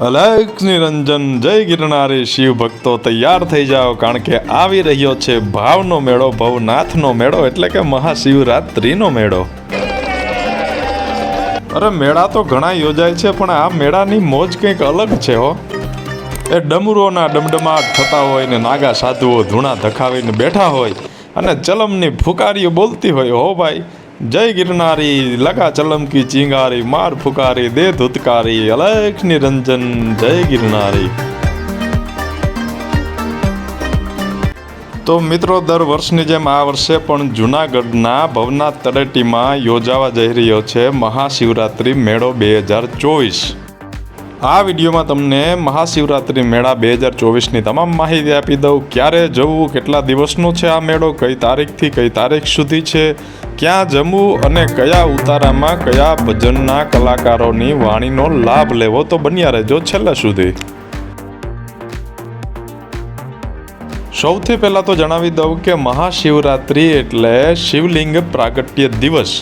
અલખ નિરંજન, જય ગિરનારી, શિવ ભક્તો તૈયાર થઈ જાઓ, કારણ કે આવી રહ્યો છે ભાવનો મેળો, ભવનાથનો મેળો, એટલે કે મહાશિવરાત્રિનો મેળો. અરે, મેળા તો ઘણા યોજાય છે, પણ આ મેળાની મોજ કંઈક અલગ છે, હો. એ ડમરોના ડમડમાટ થતા હોય ને નાગા સાધુઓ ધૂણા ધખાવીને બેઠા હોય, અને ચલમની ફુકારીઓ બોલતી હોય, હો ભાઈ. જય ગિરનારી, લગા ચલમકી ચિંગારી, માર ફુકારી, દે ધુતકારી, અલખ નિરંજન, જય ગિરનારી. તો મિત્રો, દર વર્ષની જેમ આ વર્ષે પણ જૂનાગઢના ભવનાથ તળેટીમાં યોજાવા જઈ રહ્યો છે મહાશિવરાત્રિ મેળો બે હજાર ચોવીસ. આ વિડીયોમાં તમને મહાશિવરાત્રિ મેળા બે હજાર ચોવીસની તમામ માહિતી આપી દઉં. ક્યારે જવું, કેટલા દિવસનો છે આ મેળો, કઈ તારીખથી કઈ તારીખ સુધી છે ક્યાં જમવું અને કયા ઉતારામાં કયા ભજનના કલાકારોની વાણીનો લાભ લેવો તો બન્યા રહેજો છેલ્લા સુધી. સૌથી પહેલાં તો જણાવી દઉં કે મહાશિવરાત્રિ એટલે શિવલિંગ પ્રાગટ્ય દિવસ.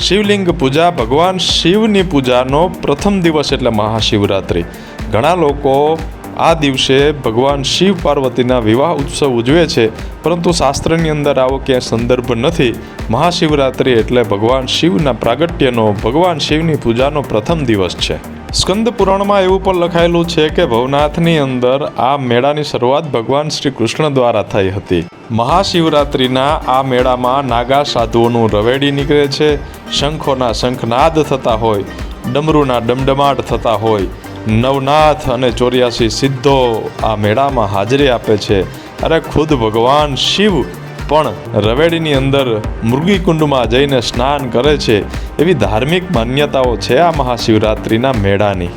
શિવલિંગ પૂજા ભગવાન શિવની પૂજાનો પ્રથમ દિવસ એટલે મહાશિવરાત્રિ. ઘણા લોકો આ દિવસે ભગવાન શિવ પાર્વતીના વિવાહ ઉત્સવ ઉજવે છે. પરંતુ શાસ્ત્રની અંદર આવો ક્યાંય સંદર્ભ નથી. મહાશિવરાત્રિ એટલે ભગવાન શિવના પ્રાગટ્યનો, ભગવાન શિવની પૂજાનો પ્રથમ દિવસ છે. સ્કંદ પુરાણમાં એવું પણ લખાયેલું છે કે ભવનાથની અંદર આ મેળાની શરૂઆત ભગવાન શ્રી કૃષ્ણ દ્વારા થઈ હતી. મહાશિવરાત્રિના આ મેળામાં નાગા સાધુઓનું રવેડી નીકળે છે. શંખોના શંખનાદ થતા હોય, ડમરૂના ડમડમાટ થતા હોય નવનાથ અને ચોર્યાસી સિદ્ધો આ મેળામાં હાજરી આપે છે. અરે ખુદ ભગવાન શિવ પણ રવેડીની અંદર મૃગીકુંડમાં જઈને સ્નાન કરે છે. એવી ધાર્મિક માન્યતાઓ છે આ મહાશિવરાત્રિના મેળાની.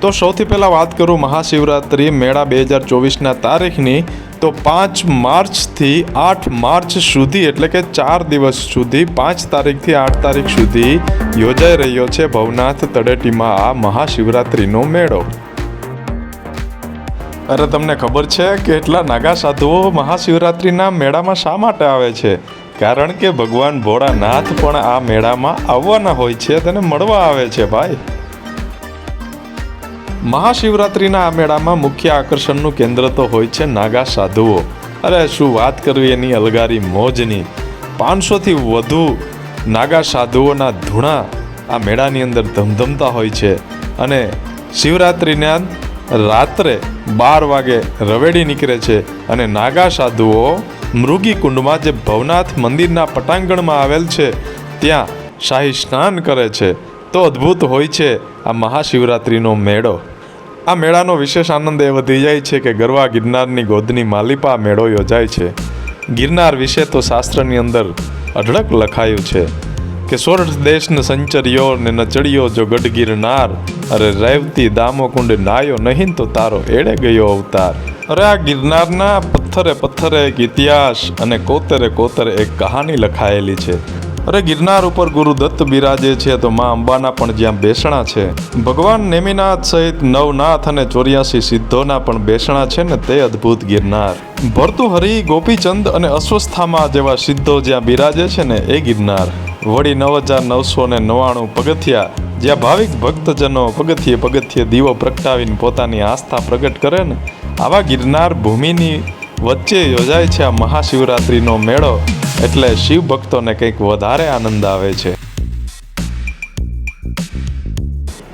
તો સૌથી પહેલાં વાત કરું મહાશિવરાત્રિ મેળા બે હજાર ચોવીસના તારીખની. તો પાંચ માર્ચથી આઠ માર્ચ સુધી, એટલે કે ચાર દિવસ સુધી, પાંચ તારીખથી આઠ તારીખ સુધી યોજાઈ રહ્યો છે ભવનાથ તળેટીમાં આ મહાશિવરાત્રિનો મેળો. અરે, તમને ખબર છે કે એટલા નાગા સાધુઓ મહાશિવરાત્રિના મેળામાં શા માટે આવે છે? કારણ કે ભગવાન ભોળાનાથ પણ આ મેળામાં આવવાના હોય છે તેને મળવા આવે છે, ભાઈ. મહાશિવરાત્રિના આ મેળામાં મુખ્ય આકર્ષણનું કેન્દ્ર તો હોય છે નાગા સાધુઓ. અરે, શું વાત કરવી એની અલગારી મોજની? પાંચસોથી વધુ નાગા સાધુઓના ધૂણા આ મેળાની અંદર ધમધમતા હોય છે. અને શિવરાત્રિના રાત્રે બાર વાગે રવેડી નીકળે છે અને નાગા સાધુઓ મૃગીકુંડમાં જે ભવનાથ મંદિરના પટાંગણમાં આવેલ છે, ત્યાં શાહી સ્નાન કરે છે. તો અદ્ભુત હોય છે આ મહાશિવરાત્રિનો મેળો. આ મેળાનો વિશેષ આનંદ એ વધી જાય છે કે ગરવા ગિરનારની ગોદની માલિપા મેળો યોજાય છે. ગિરનાર વિશે તો શાસ્ત્રની અંદર અઢળક લખાયું છે કે સોરઠ દેશને સંચર્યો ને નચડ્યો જો ગઢ ગિરનાર અરે રેવતી દામોકુંડ નાયો નહીં તો તારો એડે ગયો અવતાર. અરે આ ગિરનારના પથ્થરે પથ્થરે એક ઇતિહાસ અને કોતરે કોતરે એક કહાની લખાયેલી છે. અરે, ગિરનાર ઉપર ગુરુ દત્ત બિરાજે છે, તો મા અંબાના પણ જ્યાં બેસણા છે. ભગવાન નેમિનાથ સહિત નવનાથ અને ચોર્યાસી સિદ્ધોના પણ બેસણા છે ને તે અદ્ભુત ગિરનાર. ભરતુહરિ ગોપીચંદ અને અસ્વસ્થામાં જેવા સિદ્ધો જ્યાં બિરાજે છે ને એ ગિરનાર. વળી નવ હજાર નવસો ને નવ્વાણું પગથિયા, જ્યાં ભાવિક ભક્તજનો પગથિયે પગથિયે દીવો પ્રગટાવીને પોતાની આસ્થા પ્રગટ કરે ને, આવા ગિરનાર ભૂમિની વચ્ચે યોજાય છે આ મહાશિવરાત્રિનો મેળો. એટલે શિવ ભક્તોને કંઈક વધારે આનંદ આવે છે.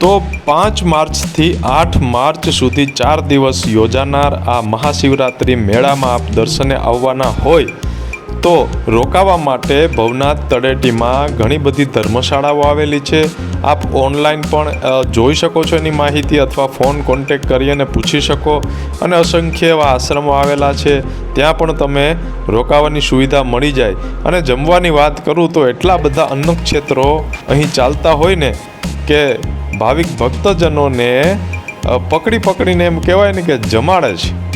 તો પાંચ માર્ચથી આઠ માર્ચ સુધી ચાર દિવસ યોજાનાર આ મહાશિવરાત્રિ મેળામાં આપ દર્શને આવવાના હોય તો રોકાવા માટે ભવનાથ તળેટીમાં ઘણી બધી ધર્મશાળાઓ આવેલી છે. આપ ઓનલાઈન પણ જોઈ શકો છો એની માહિતી અથવા ફોન કોન્ટેક કરી અને પૂછી શકો. અને અસંખ્ય એવા આશ્રમો આવેલા છે, ત્યાં પણ તમે રોકાવાની સુવિધા મળી જાય. અને જમવાની વાત કરું તો એટલા બધા અન્નક્ષેત્રો અહીં ચાલતા હોય ને કે ભાવિક ભક્તજનોને પકડી પકડીને એમ કહેવાય ને કે જમાડે છે.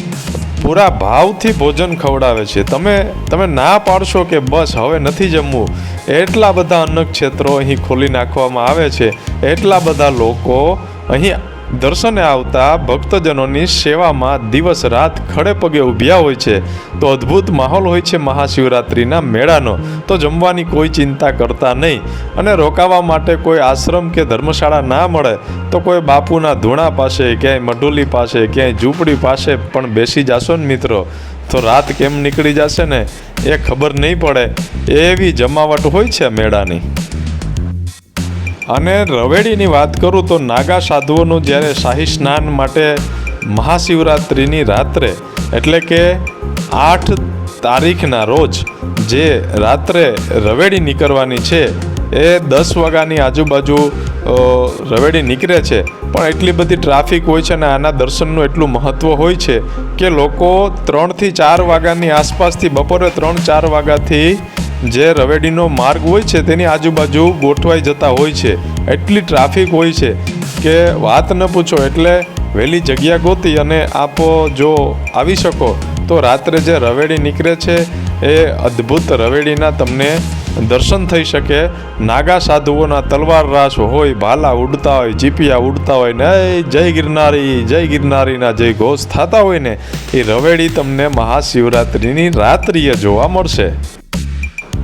પૂરા ભાવથી ભોજન ખવડાવે છે. તમે તમે ના પાડશો કે બસ હવે નથી જમવું. એટલા બધા અન્ન ક્ષેત્રો અહીં ખોલી નાખવામાં આવે છે. એટલા બધા લોકો અહીં દર્શને આવતા ભક્તજનોની સેવામાં દિવસ રાત ખડે પગે ઊભ્યા હોય છે. તો અદ્ભુત માહોલ હોય છે મહાશિવરાત્રિના મેળાનો. તો જમવાની કોઈ ચિંતા કરતા નહીં. અને રોકાવા માટે કોઈ આશ્રમ કે ધર્મશાળા ના મળે, તો કોઈ બાપુના ધૂણા પાસે, ક્યાંય મઢુલી પાસે, ક્યાંય ઝૂંપડી પાસે પણ બેસી જશો ને મિત્રો. તો રાત કેમ નીકળી જશે ને, એ ખબર નહીં પડે. એવી જમાવટ હોય છે મેળાની. અને રવેડીની વાત કરું તો નાગા સાધુઓનું જ્યારે શાહી સ્નાન માટે મહાશિવરાત્રિની રાત્રે, એટલે કે આઠ તારીખના રોજ જે રાત્રે રવેડી નીકળવાની છે, એ દસ વાગ્યાની આજુબાજુ રવેડી નીકળે છે. પણ એટલી બધી ટ્રાફિક હોય છે અને આના દર્શનનું એટલું મહત્ત્વ હોય છે કે લોકો ત્રણથી ચાર વાગ્યાની આસપાસથી બપોરે ત્રણ ચાર વાગ્યાથી જે રવેડીનો માર્ગ હોય છે તેની આજુબાજુ ગોઠવાઈ જતા હોય છે. એટલી ટ્રાફિક હોય છે કે વાત ન પૂછો એટલે વહેલી જગ્યા ગોતી અને આપ જો આવી શકો તો રાત્રે જે રવેડી નીકળે છે એ અદ્ભુત રવેડીના તમને દર્શન થઈ શકે. નાગા સાધુઓના તલવાર રાસ હોય, ભાલા ઉડતા હોય, જીપિયા ઉડતા હોય ને જય ગિરનારી, જય ગિરનારીના જય ઘોષ થતા હોય ને, એ રવેડી તમને મહાશિવરાત્રિની રાત્રિએ જોવા મળશે.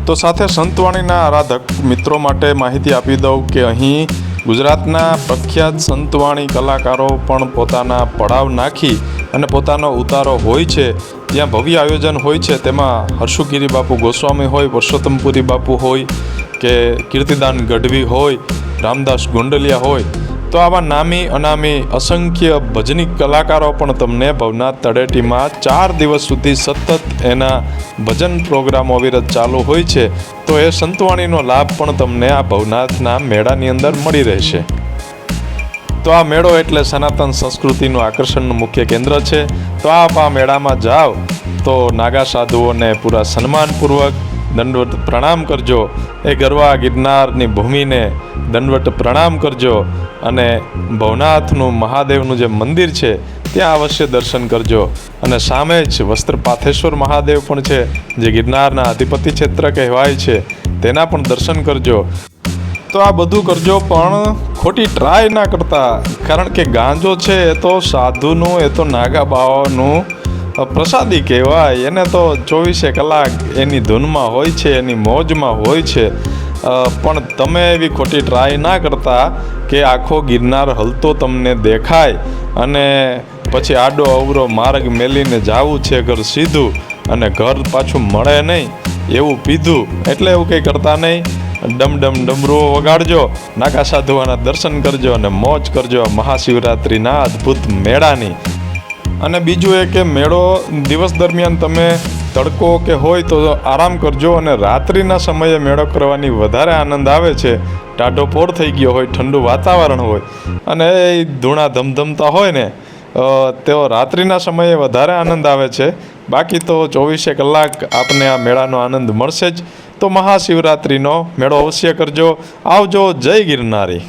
તો સાથે સંતવાણીના આરાધક મિત્રો માટે માહિતી આપી દઉં કે અહીં ગુજરાતના પ્રખ્યાત સંતવાણી કલાકારો પણ પોતાના પડાવ નાખી અને પોતાનો ઉતારો હોય છે. ત્યાં ભવ્ય આયોજન હોય છે, તેમાં હર્ષુગીરી બાપુ ગોસ્વામી હોય, પુરુષોત્તમપુરી બાપુ હોય, કે કીર્તિદાન ગઢવી હોય, રામદાસ ગોંડલિયા હોય તો આવા નામી, અનામી, અસંખ્ય ભજની કલાકારો પણ તમને ભવનાથ તળેટીમાં ચાર દિવસ સુધી સતત એના ભજન પ્રોગ્રામો અવિરત ચાલુ હોય છે. તો એ સંતવાણીનો લાભ પણ તમને આ ભવનાથના મેળાની અંદર મળી રહેશે. તો આ મેળો એટલે સનાતન સંસ્કૃતિનું આકર્ષણનું મુખ્ય કેન્દ્ર છે. તો આપ આ મેળામાં જાઓ. તો નાગા સાધુઓને પૂરા સન્માનપૂર્વક દંડવત પ્રણામ કરજો. એ ગરવા ગિરનારની ભૂમિને દંડવત પ્રણામ કરજો અને ભવનાથનું મહાદેવનું જે મંદિર છે, ત્યાં અવશ્ય દર્શન કરજો. અને સામે જ વસ્ત્રપાથેશ્વર મહાદેવ પણ છે, જે ગિરનારના અધિપતિ ક્ષેત્ર કહેવાય છે, તેના પણ દર્શન કરજો. તો આ બધું કરજો, પણ ખોટી ટ્રાય ના કરતા. કારણ કે ગાંજો છે, એ તો સાધુનું, એ તો નાગા બાવાનું પ્રસાદી કહેવાય. એને તો ચોવીસે કલાક એની ધૂનમાં હોય છે, એની મોજમાં હોય છે. પણ તમે એવી ખોટી ટ્રાય ના કરતા કે આખો ગિરનાર હલતો તમને દેખાય અને પછી આડો અવરો માર્ગ મેલીને જાવું છે ઘર સીધું અને ઘર પાછું મળે નહીં. એવું પીધું. એટલે એવું કંઈ કરતા નહીં. ડમ ડમ ડમરુઓ વગાડજો નાકા સાધુઓના દર્શન કરજો અને મોજ કરજો મહાશિવરાત્રિના અદ્ભુત મેળાની. અને બીજું એ કે મેળો દિવસ દરમિયાન તમે તડકો કે હોય તો આરામ કરજો અને રાત્રિના સમયે મેળો કરવાની વધારે આનંદ આવે છે. ટાઢો પોર થઈ ગયો હોય, ઠંડુ વાતાવરણ હોય અને એ ધૂણા ધમધમતા હોય ને તેઓ રાત્રિના સમયે વધારે આનંદ આવે છે. બાકી તો ચોવીસે કલાક આપને આ મેળાનો આનંદ મળશે જ. તો મહાશિવરાત્રિનો મેળો અવશ્ય કરજો. આવજો, જય ગિરનારી.